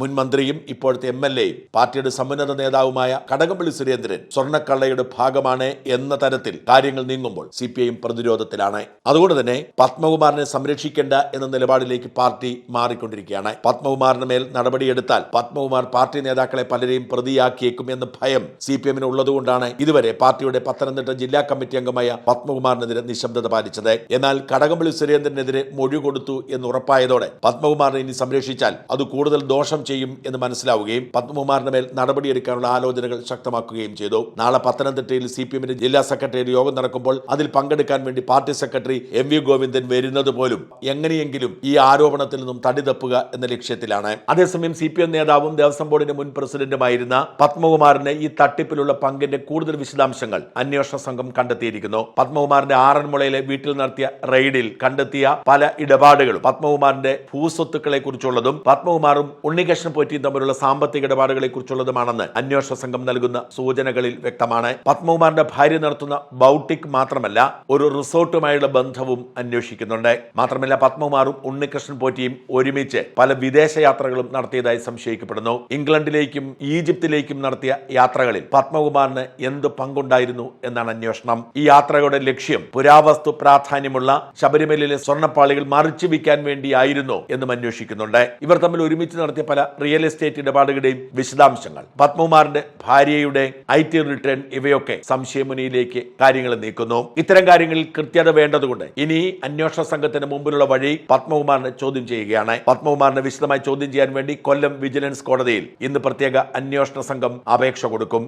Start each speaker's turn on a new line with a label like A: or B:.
A: മുൻ മന്ത്രിയും ഇപ്പോഴത്തെ എം എൽ എയും പാർട്ടിയുടെ സമുന്നത നേതാവുമായ കടകംപള്ളി സുരേന്ദ്രൻ സ്വർണക്കള്ളയുടെ ഭാഗമാണ് എന്ന തരത്തിൽ കാര്യങ്ങൾ നീങ്ങുമ്പോൾ സി പി ഐ പ്രതിരോധത്തിലാണ്. അതുകൊണ്ട് തന്നെ പത്മകുമാറിനെ സംരക്ഷിക്കേണ്ട എന്ന നിലപാടിലേക്ക് പാർട്ടി മാറിക്കൊണ്ടിരിക്കുകയാണ്. പത്മകുമാറിന് മേൽ നടപടിയെടുത്താൽ പത്മകുമാർ പാർട്ടി നേതാക്കളെ പലരെയും പ്രതിയാക്കിയേക്കും എന്ന ഭയം സി പി എമ്മിന് ഉള്ളതുകൊണ്ടാണ് ഇതുവരെ പാർട്ടിയുടെ പത്തനംതിട്ട ജില്ലാ കമ്മിറ്റി അംഗമായ പത്മകുമാറിനെതിരെ നിശബ്ദത പാലിച്ചത്. എന്നാൽ കടകംപള്ളി സുരേന്ദ്രനെതിരെ മൊഴി കൊടുത്തു എന്ന് ഉറപ്പായതോടെ പത്മകുമാറിനെ ഇനി സംരക്ഷിച്ചാൽ അത് കൂടുതൽ ദോഷം ചെയ്യും എന്ന് മനസ്സിലാവുകയും പത്മകുമാറിന് മേൽ നടപടിയെടുക്കാനുള്ള ആലോചനകൾ ശക്തമാക്കുകയും ചെയ്തു. നാളെ പത്തനംതിട്ടയിൽ സി പി എമ്മിന്റെ ജില്ലാ സെക്രട്ടറി യോഗം നടക്കുമ്പോൾ അതിൽ പങ്കെടുക്കാൻ വേണ്ടി party secretary M V Govindan വരുന്നത് പോലും എങ്ങനെയെങ്കിലും ഈ ആരോപണത്തിൽ നിന്നും തടിതപ്പുക എന്ന ലക്ഷ്യത്തിലാണ്. അതേസമയം സി പി എം നേതാവും ദേവസ്വം ബോർഡിന്റെ മുൻ പ്രസിഡന്റുമായിരുന്ന പത്മകുമാറിന്റെ ഈ തട്ടിപ്പിലുള്ള പങ്കിന്റെ കൂടുതൽ വിശദാംശങ്ങൾ അന്വേഷണ സംഘം കണ്ടെത്തിയിരിക്കുന്നു. പത്മകുമാറിന്റെ ആറന്മുളയിലെ വീട്ടിൽ നടത്തിയ റെയ്ഡിൽ കണ്ടെത്തിയ പല ഇടപാടുകളും പത്മകുമാറിന്റെ ഭൂസ്വത്തുക്കളെ കുറിച്ചുള്ളതും പത്മകുമാറും ഉണ്ണികൃഷ്ണൻ പോറ്റിയും തമ്മിലുള്ള സാമ്പത്തിക ഇടപാടുകളെ കുറിച്ചുള്ളതുമാണെന്ന് അന്വേഷണ സംഘം നൽകുന്ന സൂചനകളിൽ വ്യക്തമാണ്. പത്മകുമാറിന്റെ ഭാര്യ നടത്തുന്ന ബൗട്ടിക് മാത്രമല്ല ഒരു റിസോർട്ടുമായുള്ള ബന്ധവും അന്വേഷിക്കുന്നുണ്ട്. മാത്രമല്ല പത്മകുമാറും ഉണ്ണികൃഷ്ണൻ പോറ്റിയും ഒരുമിച്ച് പല വിദേശയാത്രകളും നടത്തിയതായി സംശയിക്കപ്പെടുന്നു. ഇംഗ്ലണ്ടിലേക്കും ഈജിപ്തിലേക്കും നടത്തിയ യാത്രകളിൽ പത്മകുമാറിന് എന്ത് പങ്കുണ്ടായിരുന്നു എന്നാണ് അന്വേഷണം. ഈ യാത്രയുടെ ലക്ഷ്യം പുരാവസ്തു പ്രാധാന്യമുള്ള ശബരിമലയിലെ സ്വർണപ്പാളികൾ മറിച്ചു വിൽക്കാൻ വേണ്ടിയായിരുന്നു എന്നും അന്വേഷിക്കുന്നുണ്ട്. ഇവർ തമ്മിൽ ഒരുമിച്ച് നടത്തിയ പല റിയൽ എസ്റ്റേറ്റ് ഇടപാടുകളുടെയും വിശദാംശങ്ങൾ. പത്മകുമാറിന്റെ ഭാര്യയുടെ ഐ ടി റിട്ടേൺ ഇവയൊക്കെ സംശയമുനിയിലേക്ക് കാര്യങ്ങൾ നീക്കുന്നു. ഇത്തരം കാര്യങ്ങളിൽ കൃത്യത വേണ്ടതുകൊണ്ട് ഇനി അന്വേഷണ സംഘത്തിന് മുമ്പിലുള്ള വഴി പത്മകുമാറിനെ ചോദ്യം ചെയ്യുകയാണ്. പത്മകുമാറിനെ വിശദമായി ചോദ്യം ചെയ്യാൻ വേണ്ടി കൊല്ലം വിജിലൻസ് കോടതിയിൽ ഇന്ന് പ്രത്യേക അന്വേഷണ സംഘം അപേക്ഷ കൊടുക്കും.